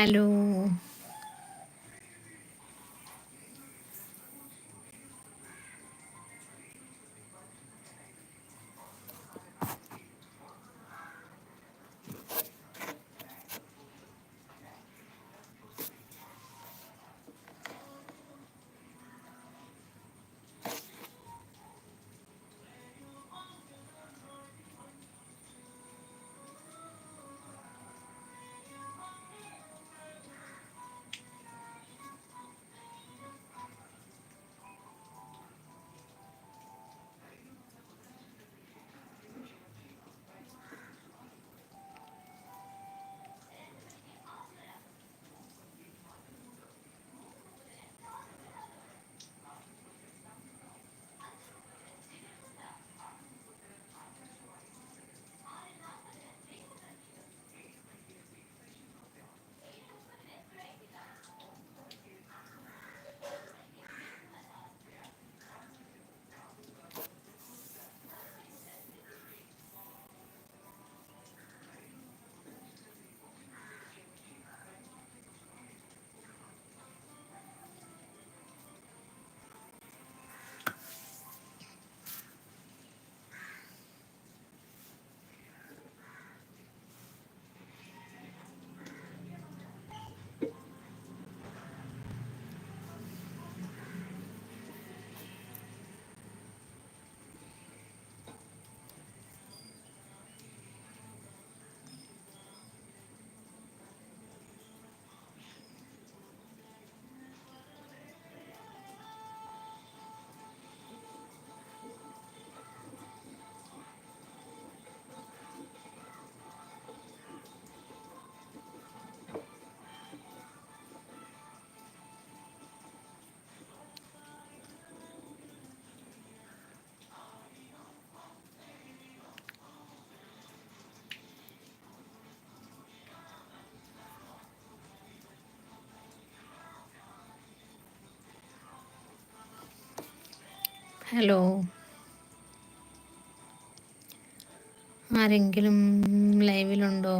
Hello hello ആരെങ്കിലും ലൈവിലുണ്ടോ?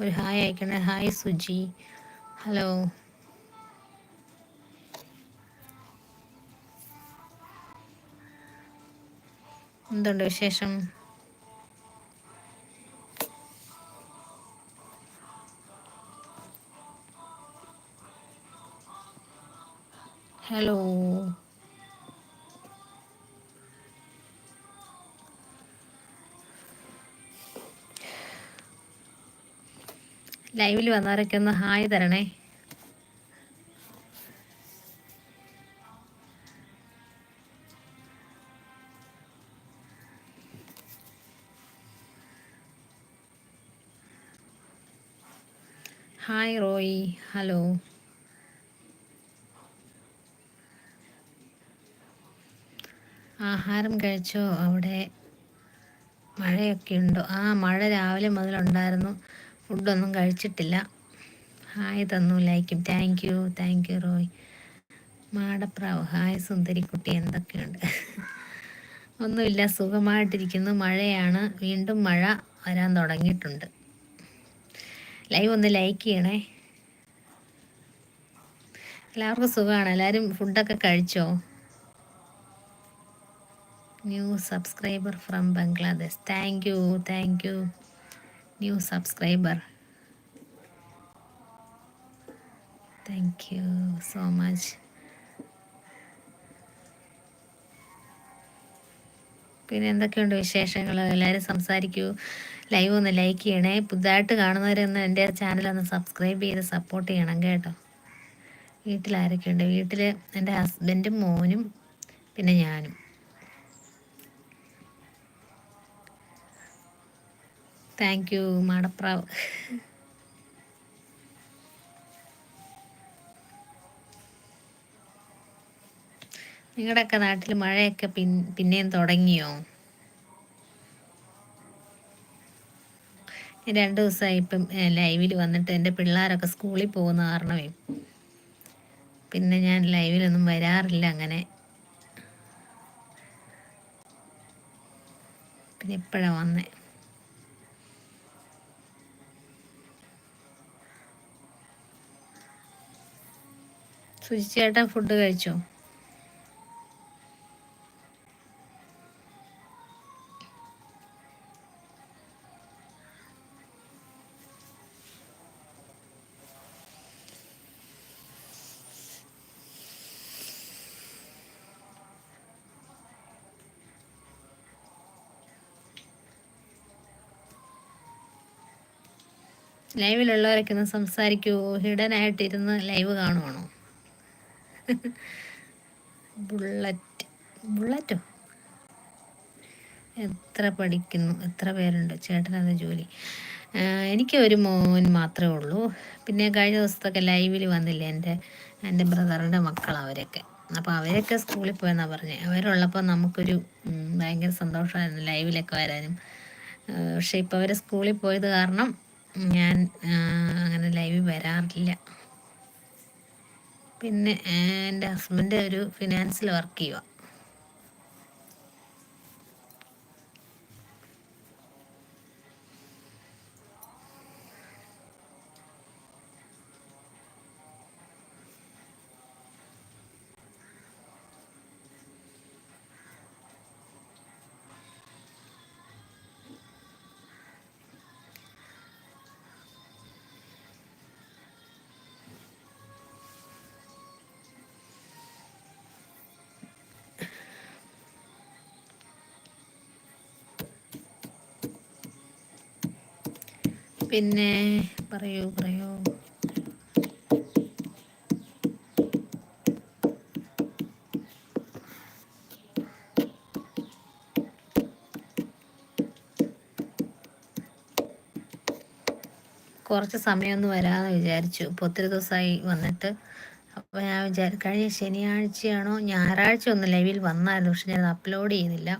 ഒരു ഹായ് അയക്കണേ. ഹായ് സുജി. ഹലോ എന്തുണ്ട് വിശേഷം? ഹലോ ലൈവിൽ വന്നവരൊക്കെ ഒന്ന് ഹായ് തരണേ. Hi Roy hello. ആഹാരം കഴിച്ചോ അവിടെ? മഴയൊക്കെ ഉണ്ടോ? ആ മഴ രാവിലെ മുതലുണ്ടായിരുന്നു. ഫുഡൊന്നും കഴിച്ചിട്ടില്ല. ഹായ് തന്നു ലൈക്കും thank you thank you Roy. Madapravu hi സുന്ദരിക്കുട്ടി എന്തൊക്കെയുണ്ട്? ഒന്നുമില്ല സുഖമായിട്ടിരിക്കുന്നു. മഴയാണ്. വീണ്ടും മഴ വരാൻ തുടങ്ങിയിട്ടുണ്ട്. ലൈവ് ഒന്ന് ലൈക്ക് ചെയ്യണേ. എല്ലാവർക്കും സുഖമാണ്. എല്ലാവരും ഫുഡൊക്കെ കഴിച്ചോ? New subscriber from Bangladesh. Thank you thank you new subscriber thank you so much പിന്നെ എന്തൊക്കെയുണ്ട് വിശേഷങ്ങൾ? എല്ലാവരും സംസാരിക്കൂ. ലൈവ് ഒന്ന് ലൈക്ക് ചെയ്യണേ. പുതുതായിട്ട് കാണുന്നവരൊന്ന് എന്റെ ചാനൽ ഒന്ന് സബ്സ്ക്രൈബ് ചെയ്ത് സപ്പോർട്ട് ചെയ്യണം കേട്ടോ. വീട്ടിലാരൊക്കെയുണ്ട് വീട്ടിൽ എന്റെ ഹസ്ബൻഡും മോനും പിന്നെ ഞാനും. Thank you Madapravu. നിങ്ങളുടെയൊക്കെ നാട്ടിൽ മഴയൊക്കെ പിൻ പിന്നെയും തുടങ്ങിയോ? രണ്ട് ദിവസമായി ഇപ്പം ലൈവിൽ വന്നിട്ട് എന്റെ പിള്ളേരൊക്കെ സ്കൂളിൽ പോകുന്ന കാരണമേ പിന്നെ ഞാൻ ലൈവിലൊന്നും വരാറില്ല അങ്ങനെ. പിന്നെ ഇപ്പോഴാണ് വന്നേ. സുചിച്ചേട്ടൻ ഫുഡ് കഴിച്ചോ? ലൈവിലുള്ളവരൊക്കെ ഒന്ന് സംസാരിക്കൂ. ഹിഡൻ ആയിട്ടിരുന്ന് ലൈവ് കാണുവാണോ? ബുള്ളറ്റ് ബുള്ളറ്റോ എത്ര പഠിക്കുന്നു? എത്ര പേരുണ്ട്? ചേട്ടനത് ജോലി. എനിക്ക് ഒരു മോൻ മാത്രമേ ഉള്ളൂ. പിന്നെ കഴിഞ്ഞ ദിവസത്തൊക്കെ ലൈവിൽ വന്നില്ലേ എന്റെ എന്റെ ബ്രദറിന്റെ മക്കൾ അവരൊക്കെ. അപ്പോൾ അവരൊക്കെ സ്കൂളിൽ പോയെന്നാണ് പറഞ്ഞത് അവരുള്ളപ്പോൾ നമുക്കൊരു ഭയങ്കര സന്തോഷമായിരുന്നു ലൈവിലൊക്കെ വരാനും. പക്ഷേ ഇപ്പോൾ അവർ സ്കൂളിൽ പോയത് കാരണം ഞാൻ അങ്ങനെ ലൈവിൽ വരാറില്ല. പിന്നെ എന്റെ ഹസ്ബൻഡ് ഒരു ഫിനാൻസിൽ വർക്ക് ചെയ്യുക പിന്നെ പറയൂ പറയൂ. കുറച്ച് സമയമൊന്നും വരാമെന്ന് വിചാരിച്ചു. ഇപ്പോൾ ഒത്തിരി ദിവസമായി വന്നിട്ട്. അപ്പോൾ ഞാൻ വിചാരി കഴിഞ്ഞ ശനിയാഴ്ചയാണോ ഞായറാഴ്ച ഒന്ന് ലൈവിൽ വന്നായിരുന്നു. പക്ഷെ ഞാൻ അപ്ലോഡ് ചെയ്യുന്നില്ല.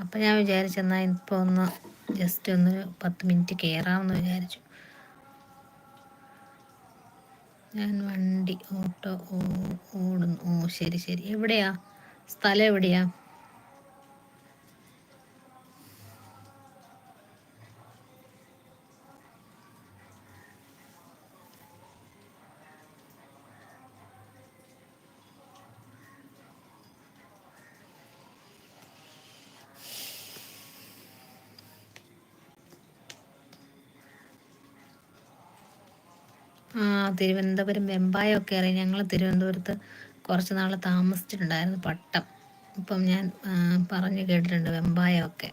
അപ്പോൾ ഞാൻ വിചാരിച്ചെന്നാൽ ഇപ്പോൾ ഒന്ന് ജസ്റ്റ് ഒന്ന് പത്ത് മിനിറ്റ് കയറാമെന്ന് വിചാരിച്ചു. ഞാൻ വണ്ടി ഓട്ടോ ഓടുന്നു. ഓ ശരി ശരി. എവിടെയാ? സ്ഥലം എവിടെയാ? തിരുവനന്തപുരം വെമ്പായമൊക്കെ അറിയാം. ഞങ്ങൾ തിരുവനന്തപുരത്ത് കുറച്ച് നാൾ താമസിച്ചിട്ടുണ്ടായിരുന്നു പട്ടം. ഇപ്പം ഞാൻ പറഞ്ഞു കേട്ടിട്ടുണ്ട് വെമ്പായമൊക്കെ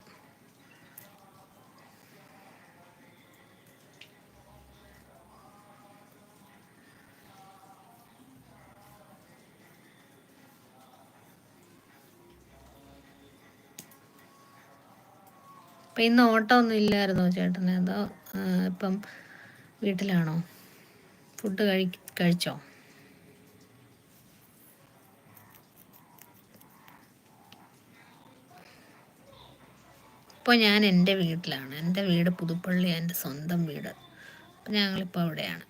ഇപ്പം ഇന്ന് ഓട്ടോ ഒന്നും ഇല്ലായിരുന്നോ ചേട്ടന്? അതോ ഇപ്പം വീട്ടിലാണോ? ഫുഡ് കഴി കഴിച്ചോ? ഇപ്പോൾ ഞാൻ എന്റെ വീട്ടിലാണ്. എന്റെ വീട് പുതുപ്പള്ളി എന്റെ സ്വന്തം വീട്. അപ്പം ഞങ്ങളിപ്പോൾ അവിടെയാണ്.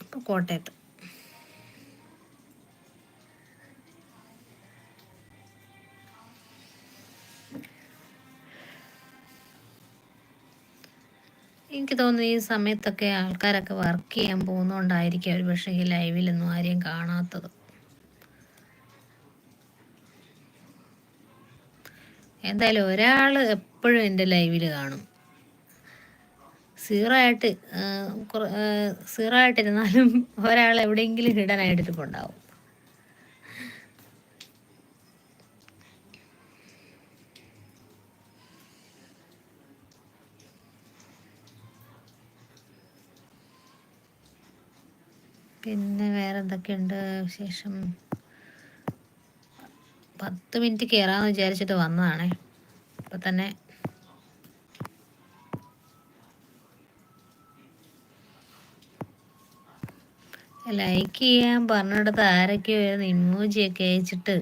ഇപ്പോൾ കോട്ടയത്ത്. എനിക്ക് തോന്നുന്നു ഈ സമയത്തൊക്കെ ആൾക്കാരൊക്കെ വർക്ക് ചെയ്യാൻ പോകുന്നതുകൊണ്ടായിരിക്കും അവർ പക്ഷേ ഈ ലൈവിലൊന്നും ആരെയും കാണാത്തത്. എന്തായാലും ഒരാൾ എപ്പോഴും എന്റെ ലൈവിൽ കാണും. സീറോ ആയിട്ട് സീറോ ആയിട്ടിരുന്നാലും ഒരാൾ എവിടെയെങ്കിലും ആയിട്ടിരിപ്പുണ്ടാവും പിന്നെ വേറെ എന്തൊക്കെയുണ്ട് വിശേഷം? പത്ത് മിനിറ്റ് കയറാമെന്ന് വിചാരിച്ചിട്ട് വന്നതാണേ. അപ്പം തന്നെ ലൈക്ക് ചെയ്യാൻ പറഞ്ഞിടത്ത് ആരൊക്കെയോ വരുന്ന ഇമോജിയൊക്കെ അയച്ചിട്ട്.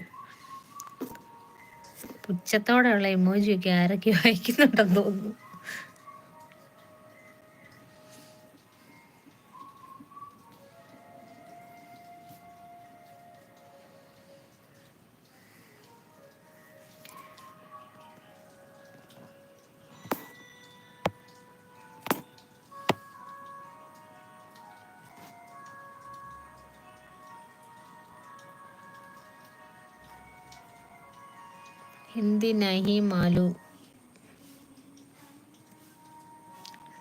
പുച്ഛത്തോടെയുള്ള ഇമോജിയൊക്കെ ആരൊക്കെയോ അയക്കുന്നുണ്ടെന്ന് തോന്നുന്നു. നഹി മാലു?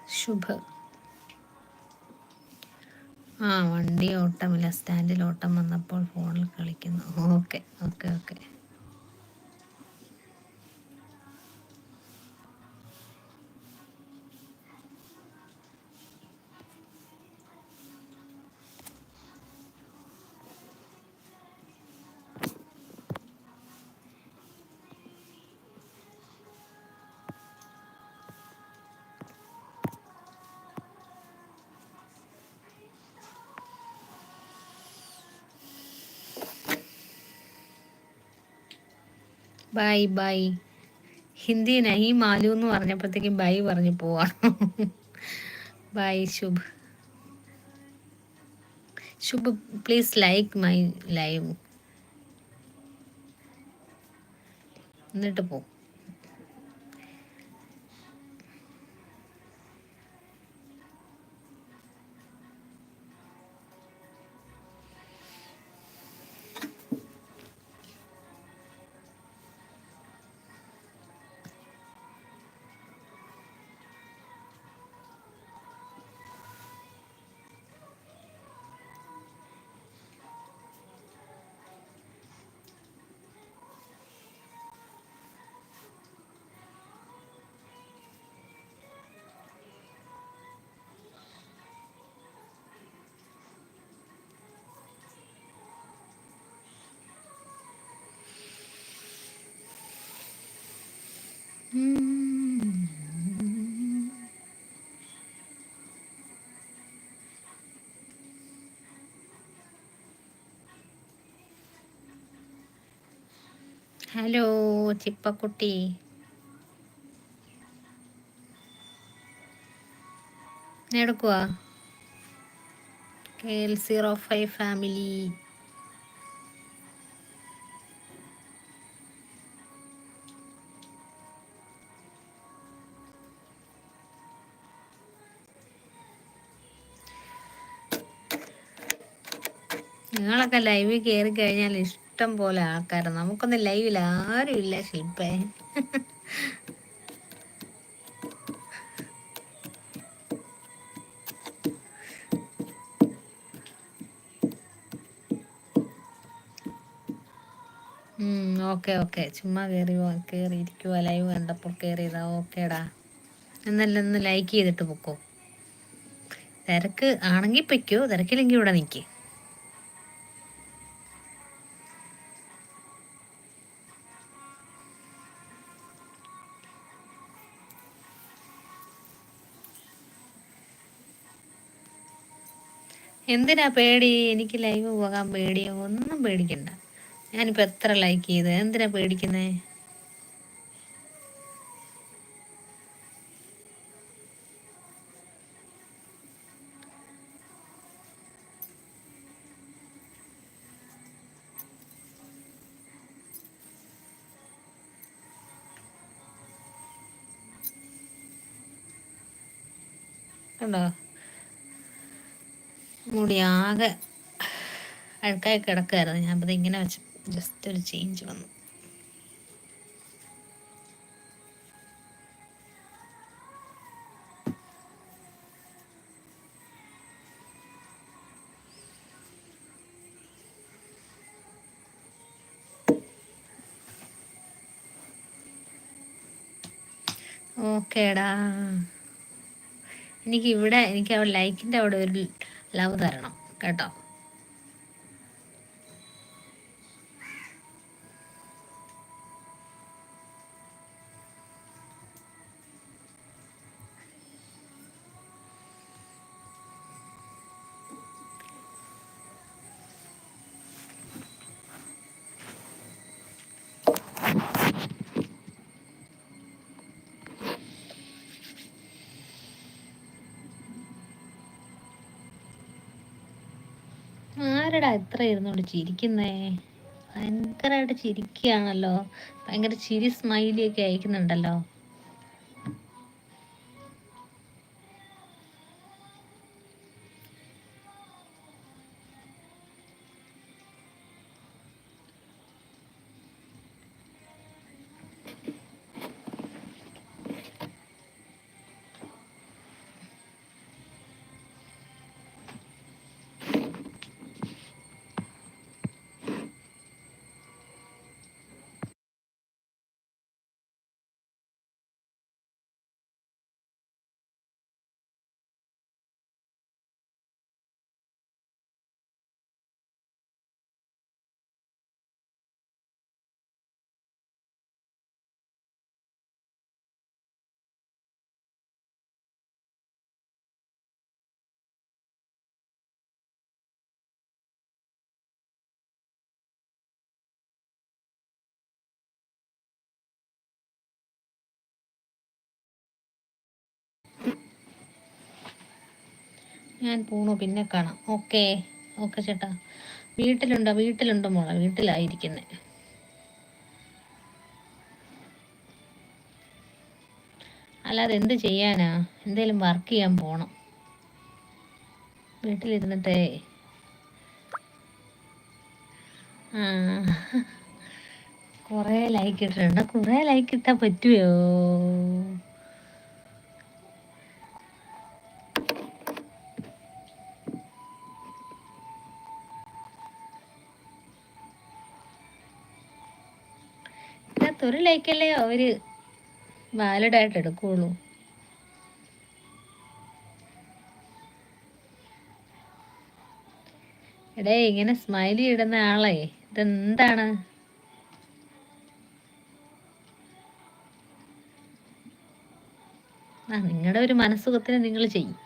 ശുഭ. ആ വണ്ടി ഓട്ടമില്ല. സ്റ്റാൻഡിൽ ഓട്ടം വന്നപ്പോൾ ഫോണിൽ കളിക്കുന്നു. Okay okay okay. Bye bye Hindi നഹി മാലു എന്ന് പറഞ്ഞപ്പോഴത്തേക്കും ബൈ പറഞ്ഞു പോവാ. Bye Shubh. Shubh please like my live എന്നിട്ട് പോ. ഹലോ ചിപ്പക്കുട്ടി. എടുക്കുക K L zero five family. നിങ്ങളൊക്കെ ലൈവിൽ കയറി കഴിഞ്ഞാൽ ഇഷ്ടം പോലെ ആൾക്കാർ നമുക്കൊന്നും ലൈവിൽ ആരും ഇല്ല ശില്പേ ഓക്കെ ഓക്കെ. ചുമ്മാ കയറി കയറി ഇരിക്കുക ലൈവ് കണ്ടപ്പോൾ കയറിയതാ ഓക്കേടാ. എന്നല്ല ഒന്ന് ലൈക്ക് ചെയ്തിട്ട് പൊക്കോ. തിരക്ക് ആണെങ്കിൽ പൊയ്ക്കോ. തിരക്കില്ലെങ്കിൽ ഇവിടെ നിൽക്കേ എന്തിനാ പേടി? എനിക്ക് ലൈവ് പോകാൻ പേടിയോ. ഒന്നും പേടിക്കണ്ട. ഞാനിപ്പോൾ എത്ര ലൈക്ക് ചെയ്ത്? എന്തിനാ പേടിക്കുന്നേ? കണ്ടോ? മുടി ആകെ അഴുക്കായി കിടക്കുകയായിരുന്നു ഞാൻ അപ്പോൾ ഇങ്ങനെ വെച്ച് ജസ്റ്റ് ഒരു ചേഞ്ച് വന്നു. ഓക്കേടാ എനിക്ക് ഇവിടെ എനിക്ക് ആ ലൈക്കിന്റെ അവിടെ ഒരു ലവ് തരണം കേട്ടോ. ആരടാ എത്ര ഇരുന്നോണ്ട് ചിരിക്കുന്നേ? ഭയങ്കരമായിട്ട് ചിരിക്കുകയാണല്ലോ. ഭയങ്കര ചിരി സ്മൈലി ഒക്കെ അയക്കുന്നുണ്ടല്ലോ. ഞാൻ പോണു പിന്നെ കാണാം. ഓക്കെ ഓക്കെ ചേട്ടാ. വീട്ടിലുണ്ടോ? വീട്ടിലുണ്ടോ മോളെ? വീട്ടിലായിരിക്കുന്നേ. അല്ലാതെ എന്ത് ചെയ്യാനാ? എന്തേലും വർക്ക് ചെയ്യാൻ പോണം. വീട്ടിലിരുന്നിട്ടേ. കുറേ ലൈക്ക് ഇട്ടിട്ടുണ്ട്. കുറേ ലൈക്ക് ഇട്ടാൽ പറ്റുമോ ഇതിനകത്തൊരു ലൈക്കല്ലേ അവർ വാലിഡ് ആയിട്ട് എടുക്കുള്ളൂ. എടേ ഇങ്ങനെ സ്മൈലി ഇടുന്ന ആളെ ഇതെന്താണ്? ആ നിങ്ങളുടെ ഒരു മനസ്സുഖത്തിന് നിങ്ങൾ ചെയ്യും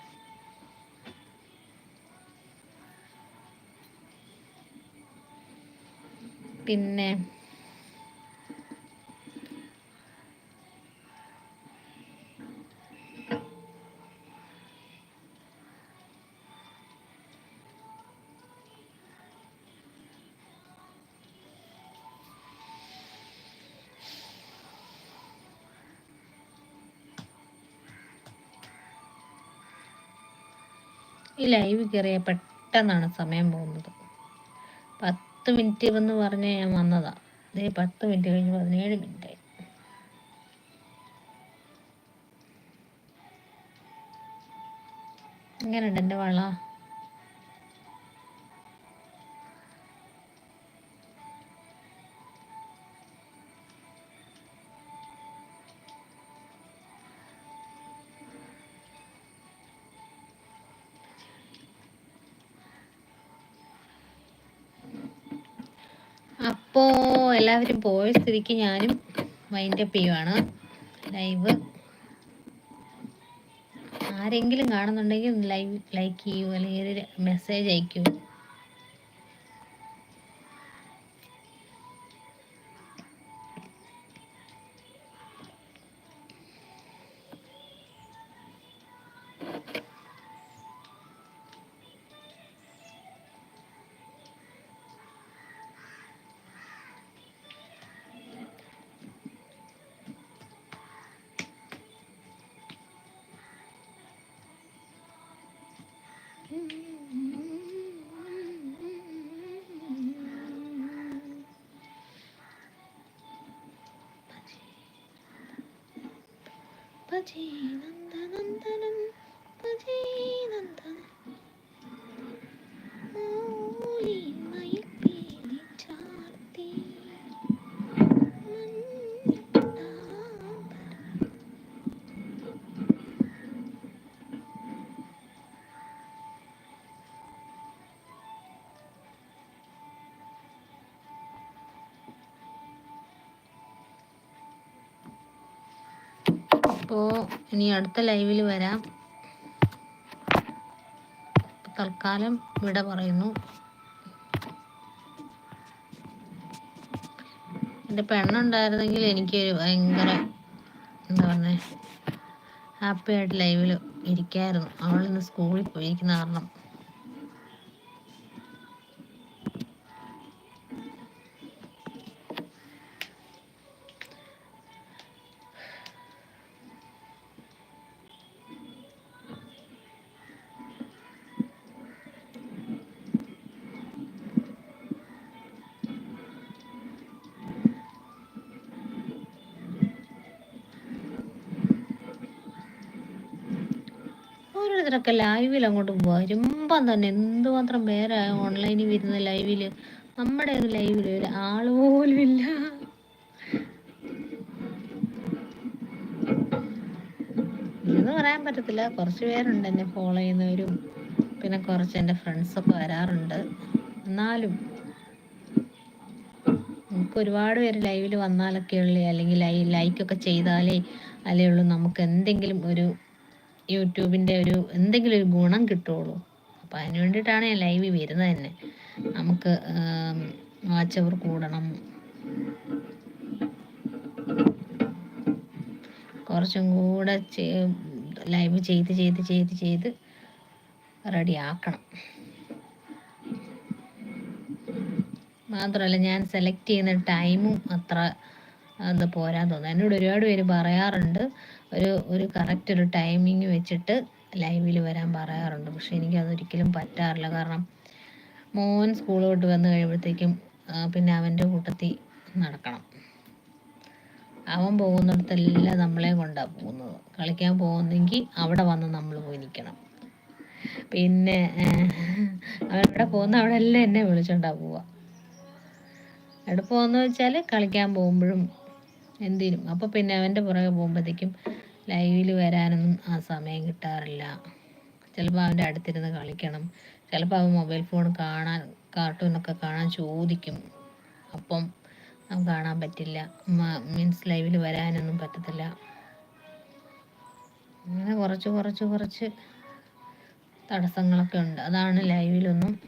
പിന്നെ ഈ ലൈവ് കയറിയ പെട്ടെന്നാണ് സമയം പോകുന്നത്. പത്ത് മിനിറ്റ് എന്ന് പറഞ്ഞ് ഞാൻ വന്നതാ. ഇതേ പത്ത് മിനിറ്റ് കഴിഞ്ഞ് പതിനേഴ് മിനിറ്റ് ആയി. എങ്ങനെയുണ്ട് എന്റെ വള? അപ്പോൾ എല്ലാവരും പോയ സ്ഥിതിക്ക് ഞാനും മൈൻഡപ്പ് ചെയ്യുവാണ്. ലൈവ് ആരെങ്കിലും കാണുന്നുണ്ടെങ്കിൽ ലൈവ് ലൈക്ക് ചെയ്യൂ അല്ലെങ്കിൽ മെസ്സേജ് അയക്കൂ 빠지난다난다는 빠지난다 우리 അപ്പോൾ ഇനി അടുത്ത ലൈവിൽ വരാം. തൽക്കാലം വിട പറയുന്നു. എന്റെ പെണ്ണുണ്ടായിരുന്നെങ്കിൽ എനിക്ക് ഭയങ്കര എന്താ പറഞ്ഞേ ഹാപ്പി ആയിട്ട് ലൈവിൽ ഇരിക്കായിരുന്നു. അവളിന്ന് സ്കൂളിൽ പോയിരിക്കുന്ന കാരണം. ലൈവിൽ അങ്ങോട്ട് വരുമ്പം തന്നെ എന്തുമാത്രം പേരാ ഓൺലൈനിൽ വരുന്ന ലൈവിൽ നമ്മുടെ ഒരു ലൈവിൽ ഒരു പോലും ഇല്ല. എന്ന് പറയാൻ പറ്റത്തില്ല. കുറച്ച് പേരുണ്ട് എന്നെ ഫോളോ ചെയ്യുന്നവരും. പിന്നെ കുറച്ച് എന്റെ ഫ്രണ്ട്സൊക്കെ വരാറുണ്ട്. എന്നാലും നമുക്ക് ഒരുപാട് പേര് ലൈവിൽ വന്നാലൊക്കെ ഉള്ളേ അല്ലെങ്കിൽ ലൈക്കൊക്കെ ചെയ്താലേ അല്ലേ ഉള്ളൂ. നമുക്ക് എന്തെങ്കിലും ഒരു യൂട്യൂബിന്റെ ഒരു എന്തെങ്കിലും ഒരു ഗുണം കിട്ടുള്ളൂ അപ്പോൾ അതിന് വേണ്ടിയിട്ടാണ് ഞാൻ ലൈവ് വരുന്നത് തന്നെ. നമുക്ക് വാച്ചവർ കൂടണം. കുറച്ചും കൂടെ ലൈവ് ചെയ്ത് ചെയ്ത് ചെയ്ത് ചെയ്ത് റെഡി ആക്കണം. മാത്രമല്ല ഞാൻ സെലക്ട് ചെയ്യുന്ന ടൈമും അത്ര അത് പോരാൻ തോന്നുന്നു. എന്നോട് ഒരുപാട് പേര് പറയാറുണ്ട്. ഒരു ഒരു കറക്റ്റ് ഒരു ടൈമിംഗ് വെച്ചിട്ട് ലൈവിൽ വരാൻ പറയാറുണ്ട്. പക്ഷെ എനിക്ക് എനിക്കതൊരിക്കലും പറ്റാറില്ല. കാരണം മോൻ സ്കൂൾ വന്ന് കഴിയുമ്പോഴത്തേക്കും പിന്നെ അവന്റെ കൂട്ടത്തിൽ നടക്കണം. അവൻ പോകുന്നിടത്തെല്ലാം നമ്മളെ കൊണ്ടാണ് പോകുന്നത്. കളിക്കാൻ പോകുന്നെങ്കിൽ അവിടെ വന്ന് നമ്മൾ പോയി നിൽക്കണം. പിന്നെ അവരവിടെ പോകുന്ന? അവിടെ എല്ലാം എന്നെ വിളിച്ചോണ്ടാ പോവുക എവിടെ പോകുന്ന വെച്ചാൽ കളിക്കാൻ പോകുമ്പോഴും എന്തിനും. അപ്പോൾ പിന്നെ അവന്റെ പുറകെ പോകുമ്പോഴത്തേക്കും ലൈവിൽ വരാനൊന്നും ആ സമയം കിട്ടാറില്ല. ചിലപ്പോൾ അവന്റെ അടുത്തിരുന്ന് കളിക്കണം. ചിലപ്പോൾ അവൻ മൊബൈൽ ഫോൺ കാണാൻ കാർട്ടൂണൊക്കെ കാണാൻ ചോദിക്കും. അപ്പം അവൻ കാണാൻ പറ്റില്ല. മീൻസ് ലൈവിൽ വരാനൊന്നും പറ്റത്തില്ല. അങ്ങനെ കുറച്ച് കുറച്ച് കുറച്ച് തടസ്സങ്ങളൊക്കെ ഉണ്ട്. അതാണ് ലൈവിലൊന്നും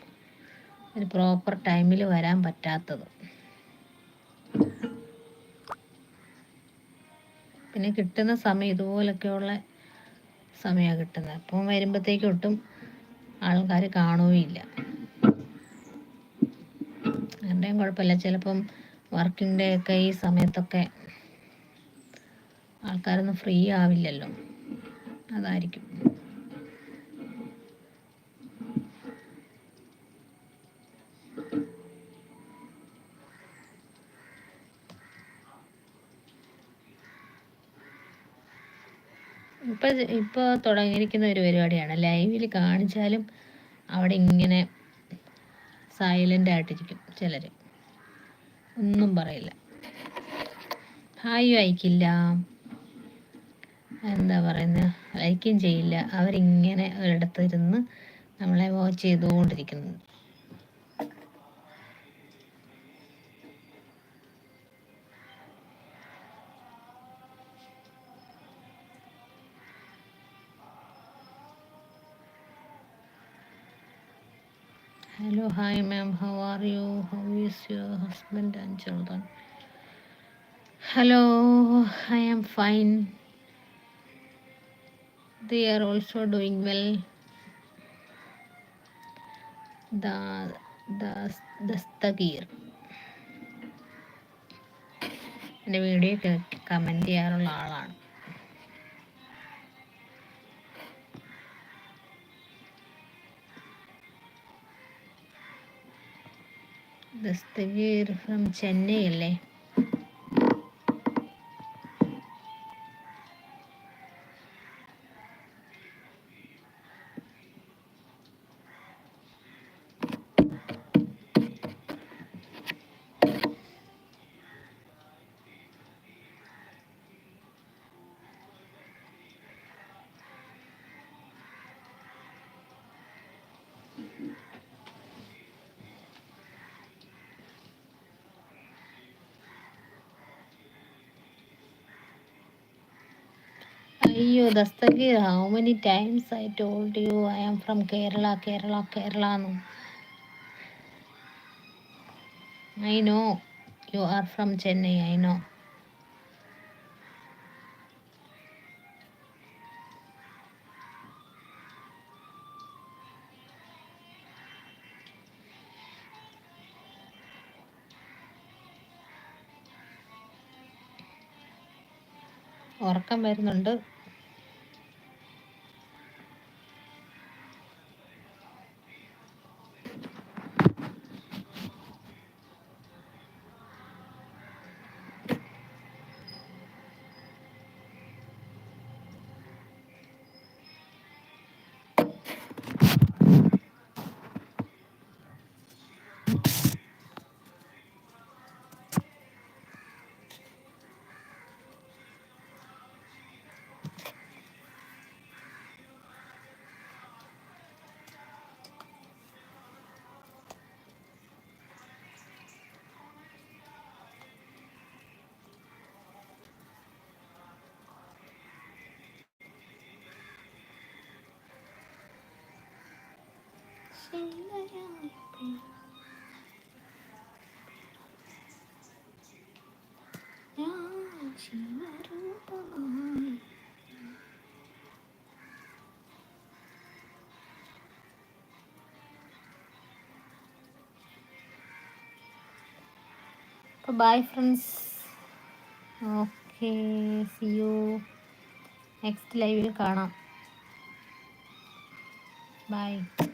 ഒരു പ്രോപ്പർ ടൈമിൽ വരാൻ പറ്റാത്തത്. പിന്നെ കിട്ടുന്ന സമയം ഇതുപോലൊക്കെയുള്ള സമയമാണ് കിട്ടുന്നത്. അപ്പം വരുമ്പോഴത്തേക്കും ഒട്ടും ആൾക്കാർ കാണുകയില്ല. അങ്ങനെയും കുഴപ്പമില്ല. ചിലപ്പം വർക്കിംഗ് ഡേ ഒക്കെ ഈ സമയത്തൊക്കെ ആൾക്കാരൊന്നും ഫ്രീ ആവില്ലല്ലോ. അതായിരിക്കും. ഇപ്പം ഇപ്പോൾ തുടങ്ങിയിരിക്കുന്ന ഒരു പരിപാടിയാണ്. ലൈവിൽ കാണിച്ചാലും അവിടെ ഇങ്ങനെ സൈലന്റ് ആയിട്ടിരിക്കും ചിലർ ഒന്നും പറയില്ല. ഹായ് അയക്കില്ല എന്താ പറയുന്നത് ലൈക്കും ചെയ്യില്ല. അവരിങ്ങനെ ഒരിടത്തിരുന്ന് നമ്മളെ വാച്ച് ചെയ്തുകൊണ്ടിരിക്കുന്നു hi ma'am, how are you? How is your husband and children? Hello, I am fine. They are also doing well. The the Dasthageer എൻ്റെ വീഡിയോ കമൻറ്റ് ചെയ്യാറുള്ള ആളാണ് ദസ്തഗീർ ഫ്രം ചെന്നൈ അല്ലേ അയ്യോ Dastagir how many times I told you I am from Kerala Kerala Kerala എന്ന് I know you are from Chennai I know ഉറക്കം വരുന്നുണ്ട്. bye friends okay see you next live കാണാം bye